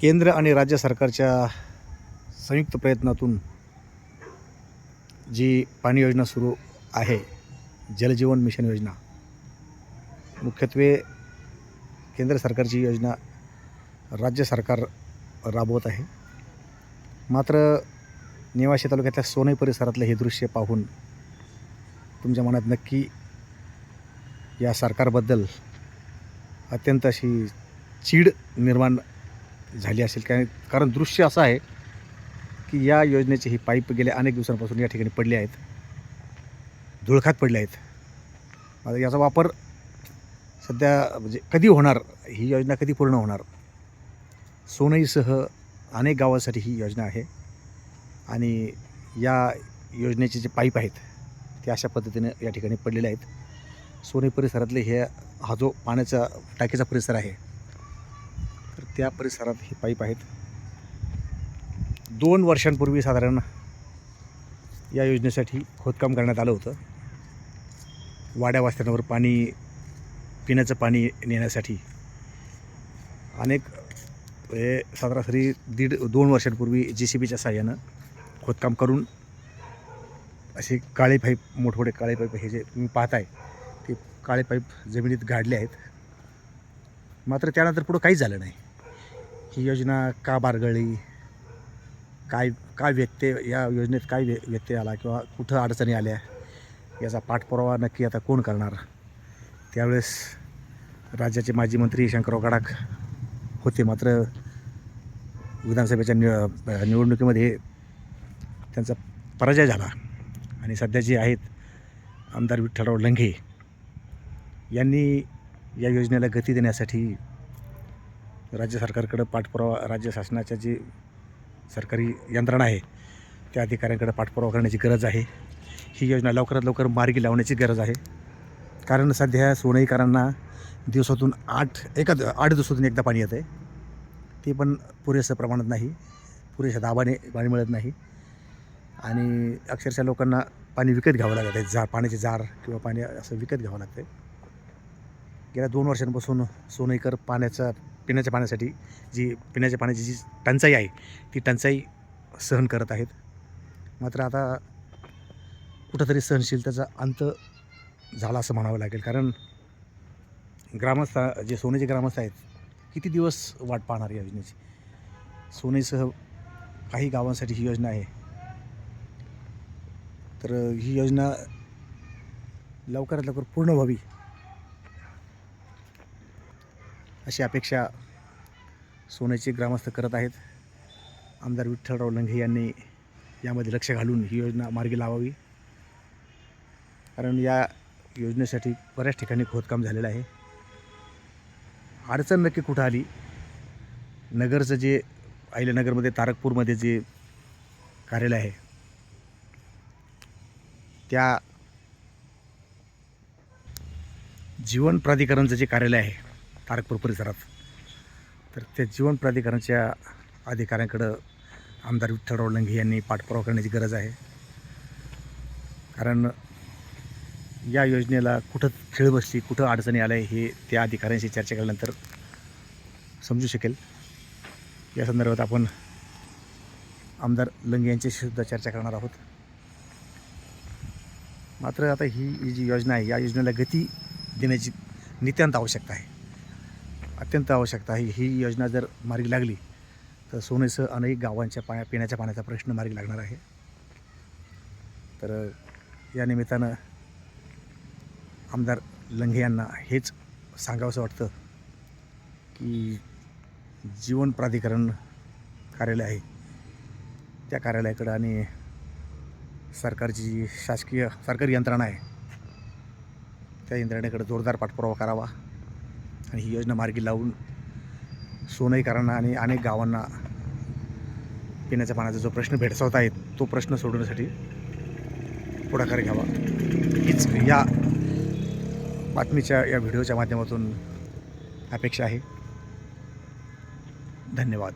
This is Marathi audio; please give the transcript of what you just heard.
केंद्र आणि राज्य सरकारच्या संयुक्त प्रयत्नातून जी पाणी योजना सुरू आहे जलजीवन मिशन योजना मुख्यत्वे केंद्र सरकारची योजना राज्य सरकार राबवत आहे. मात्र नेवाशी तालुक्यातल्या सोनई परिसरातलं हे दृश्य पाहून तुमच्या मनात नक्की या सरकारबद्दल अत्यंत अशी चीड निर्माण झाली असेल. काय कारण दृश्य असं आहे की या योजनेचे ही पाईप गेल्या अनेक दिवसांपासून या ठिकाणी पडले आहेत. धुळखात पडले आहेत. आता याचा वापर सध्या म्हणजे कधी होणार? ही योजना कधी पूर्ण होणार? सोनईसह अनेक गावांसाठी ही योजना आहे. आणि या योजनेचे जे पाईप आहेत ते अशा पद्धतीने या ठिकाणी पडलेले आहेत. सोनई परिसरातले हे हा जो पाण्याचा टाकीचा परिसर आहे त्या परिसरात हे पाईप आहेत. दोन वर्षांपूर्वी साधारण या योजनेसाठी खोदकाम करण्यात आलं होतं. वाड्या वास्त्यांवर पाणी पिण्याचं पाणी नेण्यासाठी. अनेक हे सरासरी दीड दोन वर्षांपूर्वी जे सी बीच्या साह्यानं खोदकाम करून असे काळे पाईप मोठमोठे काळे पाईप हे जे तुम्ही पाहताय ते काळे पाईप जमिनीत गाडले आहेत. मात्र त्यानंतर पुढं काहीच झालं नाही. ही योजना का बारगळली? काय काय व्यत्यय या योजनेत काय व्य व्यत्यय आला किंवा कुठं अडचणी आल्या? याचा पाठपुरावा नक्की आता कोण करणार? त्यावेळेस राज्याचे माजी मंत्री शंकरराव गडाख होते. मात्र विधानसभेच्या निव निवडणुकीमध्ये त्यांचा पराजय झाला आणि सध्या जे आहेत आमदार विठ्ठलराव लंघे यांनी या योजनेला गती देण्यासाठी राज्य सरकारकडं पाठपुरावा राज्य शासनाच्या जी सरकारी यंत्रणा आहे त्या अधिकाऱ्यांकडे पाठपुरावा करण्याची गरज आहे. ही योजना लवकरात लवकर मार्गी लावण्याची गरज आहे. कारण सध्या सोनईकरांना दिवसातून आठ एका आठ दिवसातून एकदा पाणी येतं आहे ते पण पुरेसं प्रमाणात नाही. पुरेशा दाबाने पाणी मिळत नाही. आणि अक्षरशः लोकांना पाणी विकत घ्यावं लागत आहे जार पाण्याचे जार किंवा पाणी असं विकत घ्यावं लागतं आहे गेल्या दोन वर्षांपासून सोनईकर पाण्याचा पिण्याच्या पाण्यासाठी जी पिण्याच्या पाण्याची जी टंचाई आहे ती टंचाई सहन करत आहेत. मात्र आता कुठंतरी सहनशीलतेचा अंत झाला असं म्हणावं लागेल. कारण ग्रामस्थ जे सोनेचे ग्रामस्थ आहेत किती दिवस वाट पाहणार या योजनेची? सोनेसह काही गावांसाठी ही योजना आहे. तर ही योजना लवकरात लवकर पूर्ण व्हावी. अशी अपेक्षा सोन्याचे ग्रामस्थ करत आहेत. आमदार विठ्ठलराव लंघे यांनी यामध्ये लक्ष घालून ही योजना मार्गी लावावी. कारण या योजनेसाठी बऱ्याच ठिकाणी खोदकाम झालेलं आहे. अडचण नक्की कुठं आली? नगरचं जे अहिल्यानगरमध्ये तारकपूरमध्ये जे कार्यालय आहे त्या जीवन प्राधिकरणचं जे कार्यालय आहे तारकपूर परिसरात. तर त्या जीवन प्राधिकरणाच्या अधिकाऱ्यांकडं आमदार विठ्ठलराव लंघे यांनी पाठपुरावा करण्याची गरज आहे. कारण या योजनेला कुठं खेळ बसली कुठं अडचणी आल्या हे त्या अधिकाऱ्यांशी चर्चा केल्यानंतर समजू शकेल. या संदर्भात आपण आमदार लंगे यांच्याशी सुद्धा चर्चा करणार आहोत. मात्र आता ही ही जी योजना आहे या योजनेला गती देण्याची नितांत आवश्यकता आहे. अत्यंत आवश्यकता आहे. ही योजना जर मार्गी लागली तर सोनेसह अनेक गावांच्या पाण्या पिण्याच्या पाण्याचा प्रश्न मार्गी लागणार आहे. तर या निमित्तानं आमदार लंघे यांना हेच सांगावंसं वाटतं की जीवन प्राधिकरण कार्यालय आहे. त्या कार्यालयाकडं आणि सरकारची जी शासकीय सरकारी यंत्रणा आहे त्या यंत्रणेकडे जोरदार पाठपुरावा करावा. आणि ही योजना मार्गी लावून सोनईकरांना आणि अनेक गावांना पिण्याच्या पाण्याचा जो प्रश्न भेडसावत आहे तो प्रश्न सोडवण्यासाठी पुढाकार घ्यावा. हीच या बातमीच्या या व्हिडिओच्या माध्यमातून अपेक्षा आहे. धन्यवाद.